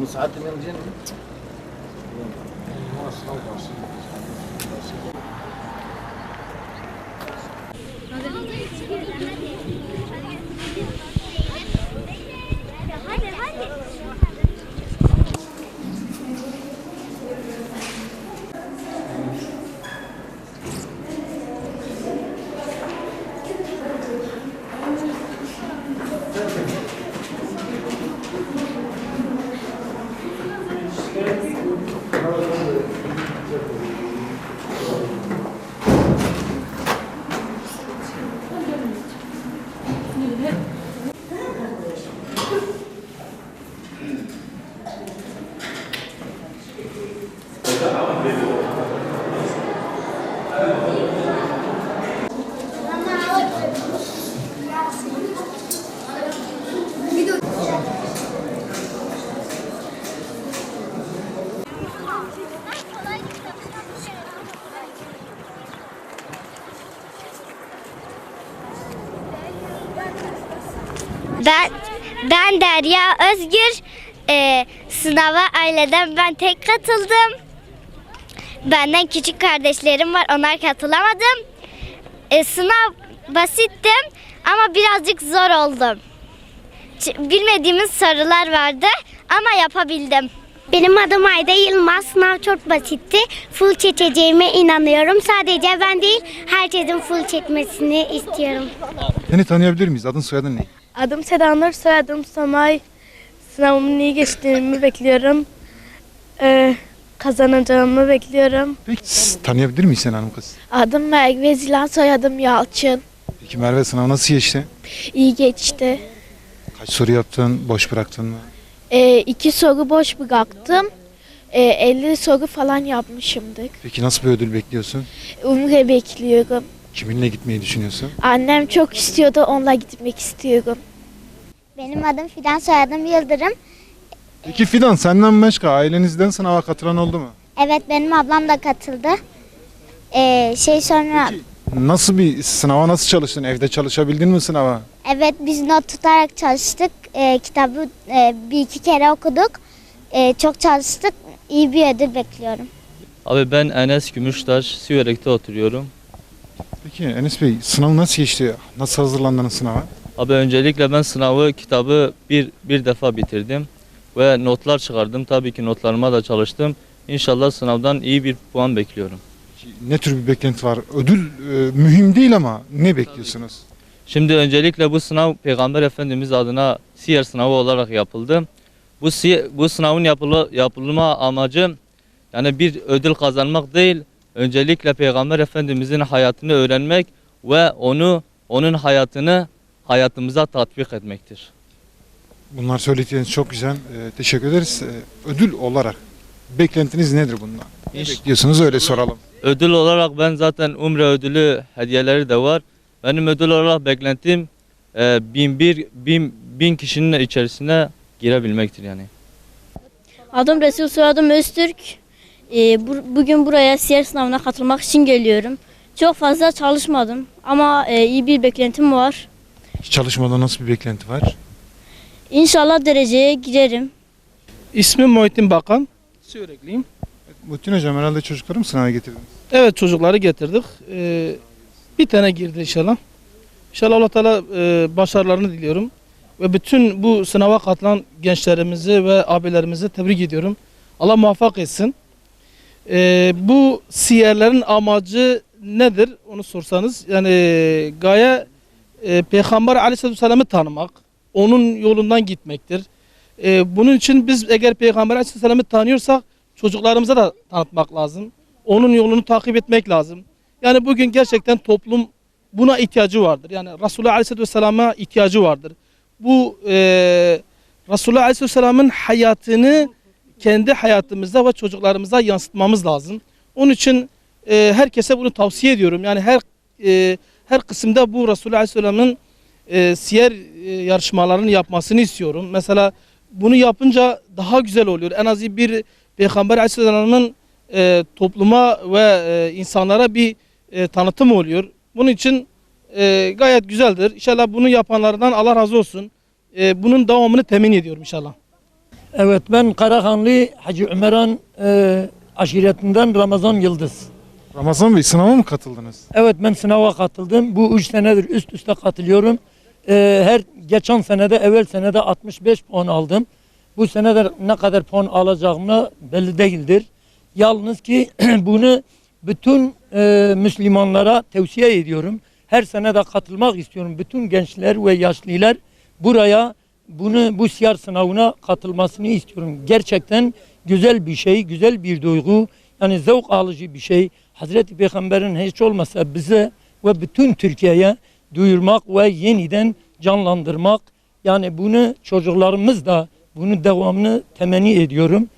من سعادة من الجنة Ben ben Derya Özgür. Ee, sınava aileden ben tek katıldım. Benden küçük kardeşlerim var. Onlar katılamadım. Ee, sınav basittim ama birazcık zor oldum. Ç- Bilmediğimiz sorular vardı ama yapabildim. Benim adım Ayda Yılmaz. Sınav çok basitti. Full çekeceğime inanıyorum. Sadece ben değil, herkesin full çekmesini istiyorum. Seni tanıyabilir miyiz? Adın soyadın ne? Adım Seda Nur, soyadım Samay. Sınavımın iyi geçtiğimi bekliyorum. Ee, kazanacağımı bekliyorum. Peki tanıyabilir miyiz seni hanım kız? Adım Merve Zilan, soyadım Yalçın. Peki Merve sınav nasıl geçti? İyi geçti. Kaç soru yaptın? Boş bıraktın mı? Ee, iki soru boş bıraktım. Ee, 50 soru falan yapmışımdır. Peki nasıl bir ödül bekliyorsun? Umre bekliyorum. Kiminle gitmeyi düşünüyorsun? Annem çok istiyordu, onunla gitmek istiyorum. Benim adım Fidan, soyadım Yıldırım. Peki Fidan senden başka ailenizden sınava katılan oldu mu? Evet, benim ablam da katıldı. Ee, şey sonra, Nasıl bir sınava nasıl çalıştın? Evde çalışabildin mi sınava? evet biz not tutarak çalıştık. Ee, kitabı e, bir iki kere okuduk. Ee, çok çalıştık. İyi bir ödül bekliyorum. Abi ben Enes Gümüştaş, Siverek'te oturuyorum. Peki Enes Bey sınav nasıl geçti? Nasıl hazırlandınız sınava? Abi öncelikle ben sınavı, kitabı bir, bir defa bitirdim. Ve notlar çıkardım. Tabii ki notlarıma da çalıştım. İnşallah sınavdan iyi bir puan bekliyorum. Ne tür bir beklenti var? Ödül e, mühim değil ama ne bekliyorsunuz? Şimdi öncelikle bu sınav Peygamber Efendimiz adına siyer sınavı olarak yapıldı. Bu siye- bu sınavın yapılı, yapılma amacı yani bir ödül kazanmak değil, öncelikle Peygamber Efendimizin hayatını öğrenmek ve onu onun hayatını hayatımıza tatbik etmektir. Bunlar söylediğiniz çok güzel. E, teşekkür ederiz. E, ödül olarak beklentiniz nedir bundan? Ne İş- bekliyorsunuz öyle soralım. Ödül olarak ben zaten Umre ödülü hediyeleri de var. Benim ödül olarak beklentim e, bin bir bin, bin kişinin içerisine girebilmektir yani. Adım Resul, soyadım Öztürk. Ee, bu- bugün buraya siyer sınavına katılmak için geliyorum. Çok fazla çalışmadım ama e, iyi bir beklentim var. Hiç çalışmadan nasıl bir beklenti var? İnşallah dereceye girerim. İsmim Muhittin Bakan. Sürekliyim. Muhittin Hocam herhalde çocukları mı sınava getirdiniz? Evet çocukları getirdik. Ee, bir tane girdi inşallah. İnşallah Allah Teala e, başarılarını diliyorum. Ve bütün bu sınava katılan gençlerimizi ve abilerimizi tebrik ediyorum. Allah muvaffak etsin. Ee, bu siyerlerin amacı nedir? Onu sorsanız. Yani gaye e, Peygamber Aleyhisselatü Vesselam'ı tanımak. Onun yolundan gitmektir. Ee, bunun için biz eğer Peygamber Aleyhisselatü Vesselam'ı tanıyorsak çocuklarımıza da tanıtmak lazım. Onun yolunu takip etmek lazım. Yani bugün gerçekten toplum buna ihtiyacı vardır. Yani Resulullah Aleyhisselatü Vesselam'a ihtiyacı vardır. Bu e, Resulullah Aleyhisselatü Vesselam'ın hayatını kendi hayatımızda ve çocuklarımıza yansıtmamız lazım. Onun için e, herkese bunu tavsiye ediyorum. Yani her e, her kısımda bu Resulullah Aleyhisselam'ın e, siyer e, yarışmalarını yapmasını istiyorum. Mesela bunu yapınca daha güzel oluyor. En az bir Peygamber Aleyhisselam'ın e, topluma ve e, insanlara bir e, tanıtım oluyor. Bunun için e, gayet güzeldir. İnşallah bunu yapanlardan Allah razı olsun. E, bunun devamını temin ediyorum inşallah. Evet ben Karahanlı Hacı Ömeran e, aşiretinden Ramazan Yıldız. Ramazan Bey sınava mı katıldınız? Evet ben sınava katıldım. Bu üç senedir üst üste katılıyorum. E, her geçen senede evvel senede 65 puan aldım. Bu senede ne kadar puan alacağımı belli değildir. Yalnız ki bunu bütün e, Müslümanlara tavsiye ediyorum. Her sene de katılmak istiyorum. Bütün gençler ve yaşlılar buraya bunu bu siyer sınavına katılmasını istiyorum. Gerçekten güzel bir şey, güzel bir duygu. Yani zevk alıcı bir şey. Hazreti Peygamber'in hiç olmasa bize ve bütün Türkiye'ye duyurmak ve yeniden canlandırmak. Yani bunu çocuklarımız da bunu devamını temenni ediyorum.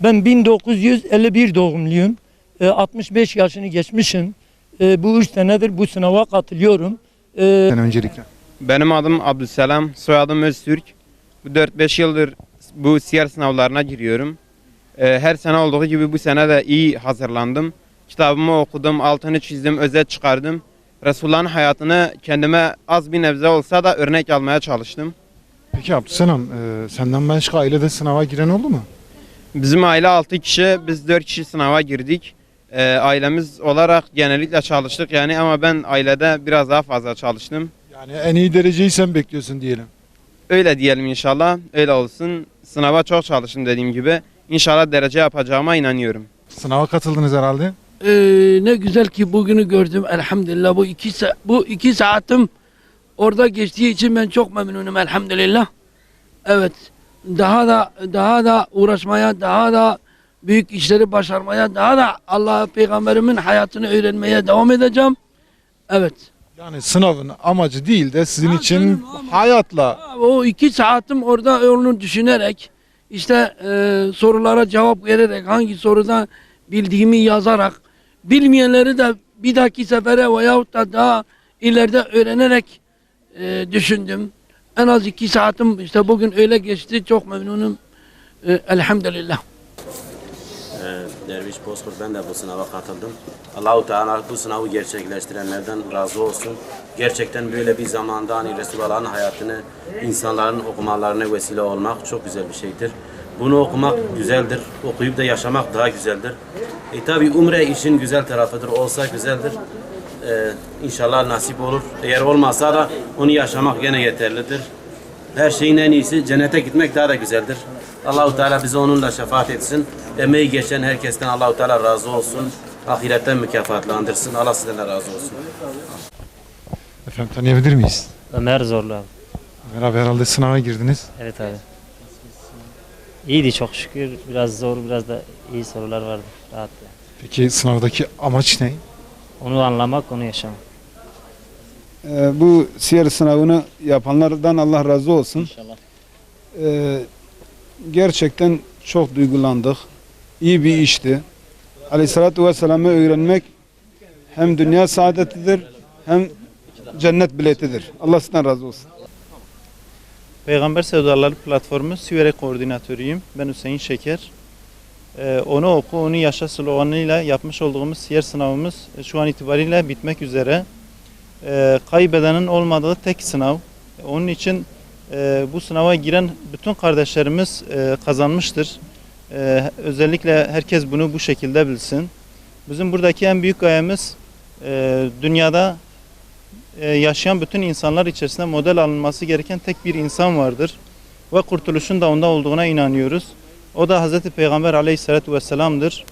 Ben 1951 doğumluyum. E, 65 yaşını geçmişim. E, bu üç senedir bu sınava katılıyorum. E, Yani öncelikle. Benim adım Abdüselam, soyadım Öztürk. Bu 4-5 yıldır bu siyer sınavlarına giriyorum. Ee, Her sene olduğu gibi bu sene de iyi hazırlandım. Kitabımı okudum, altını çizdim, özet çıkardım. Resulullah'ın hayatını kendime az bir nebze olsa da örnek almaya çalıştım. Peki Abdüselam e, senden başka ailede sınava giren oldu mu? Bizim aile 6 kişi, biz 4 kişi sınava girdik. Ee, ailemiz olarak genellikle çalıştık yani ama ben ailede biraz daha fazla çalıştım. Yani en iyi dereceyi sen bekliyorsun diyelim. Öyle diyelim inşallah. Öyle olsun. Sınava çok çalıştım dediğim gibi. İnşallah derece yapacağıma inanıyorum. Sınava katıldınız herhalde. Ee, ne güzel ki bugünü gördüm elhamdülillah. Bu iki, bu iki saatim orada geçtiği için ben çok memnunum elhamdülillah. Evet. Daha da daha da uğraşmaya, daha da büyük işleri başarmaya, daha da Allah peygamberimin hayatını öğrenmeye devam edeceğim. Evet. Yani sınavın amacı değil de sizin Ha, için hayatla O iki saatim orada onu düşünerek işte e, sorulara cevap vererek hangi soruda bildiğimi yazarak bilmeyenleri de bir dahaki sefere veyahut da daha ileride öğrenerek e, düşündüm. En az iki saatim işte bugün öyle geçti çok memnunum. E, elhamdülillah. Ee, Derviş Bozkurt ben de bu sınava katıldım. Allahu Teala bu sınavı gerçekleştirenlerden razı olsun. Gerçekten böyle bir zamanda hani Resulullah'ın hayatını insanların okumalarına vesile olmak çok güzel bir şeydir. Bunu okumak güzeldir. Okuyup da yaşamak daha güzeldir. E tabi umre işin güzel tarafıdır. Olsa güzeldir. Ee, inşallah nasip olur. Eğer olmazsa da onu yaşamak gene yeterlidir. Her şeyin en iyisi cennete gitmek daha da güzeldir. Allahu Teala bize onunla şefaat etsin. Emeği geçen herkesten Allahu Teala razı olsun. Ahiretten mükafatlandırsın. Allah sizden de razı olsun. efendim tanıyabilir miyiz? Ömer Zorlu abi. Ömer abi herhalde sınava girdiniz. Evet abi. İyiydi çok şükür. Biraz zor, biraz da iyi sorular vardı. Rahat. yani. Peki sınavdaki amaç ne? Onu anlamak, onu yaşamak. Ee, bu siyer sınavını yapanlardan Allah razı olsun. İnşallah. Ee, gerçekten çok duygulandık. İyi bir işti. Aleyhissalatü Vesselam'ı öğrenmek hem dünya saadetidir hem cennet biletidir. Allah sizden razı olsun. Peygamber Sevdaları Platformu Sivere Koordinatörüyüm. Ben Hüseyin Şeker. Ee, onu oku, onu yaşa sloganıyla yapmış olduğumuz siyer sınavımız e, şu an itibariyle bitmek üzere. Ee, kaybedenin olmadığı tek sınav. Onun için e, bu sınava giren bütün kardeşlerimiz e, kazanmıştır. E, özellikle herkes bunu bu şekilde bilsin. Bizim buradaki en büyük gayemiz e, dünyada yaşayan bütün insanlar içerisinde model alınması gereken tek bir insan vardır. Ve kurtuluşun da onda olduğuna inanıyoruz. O da Hz. Peygamber aleyhissalatü vesselam'dır.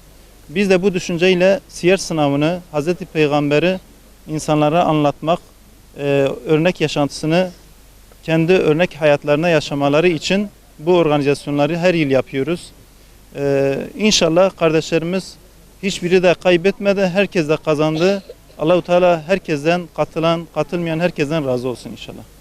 Biz de bu düşünceyle siyer sınavını Hz. Peygamber'i insanlara anlatmak, e, örnek yaşantısını kendi örnek hayatlarına yaşamaları için bu organizasyonları her yıl yapıyoruz. E, inşallah kardeşlerimiz hiçbiri de kaybetmedi, herkes de kazandı. Allahu Teala herkesten katılan, katılmayan herkesten razı olsun inşallah.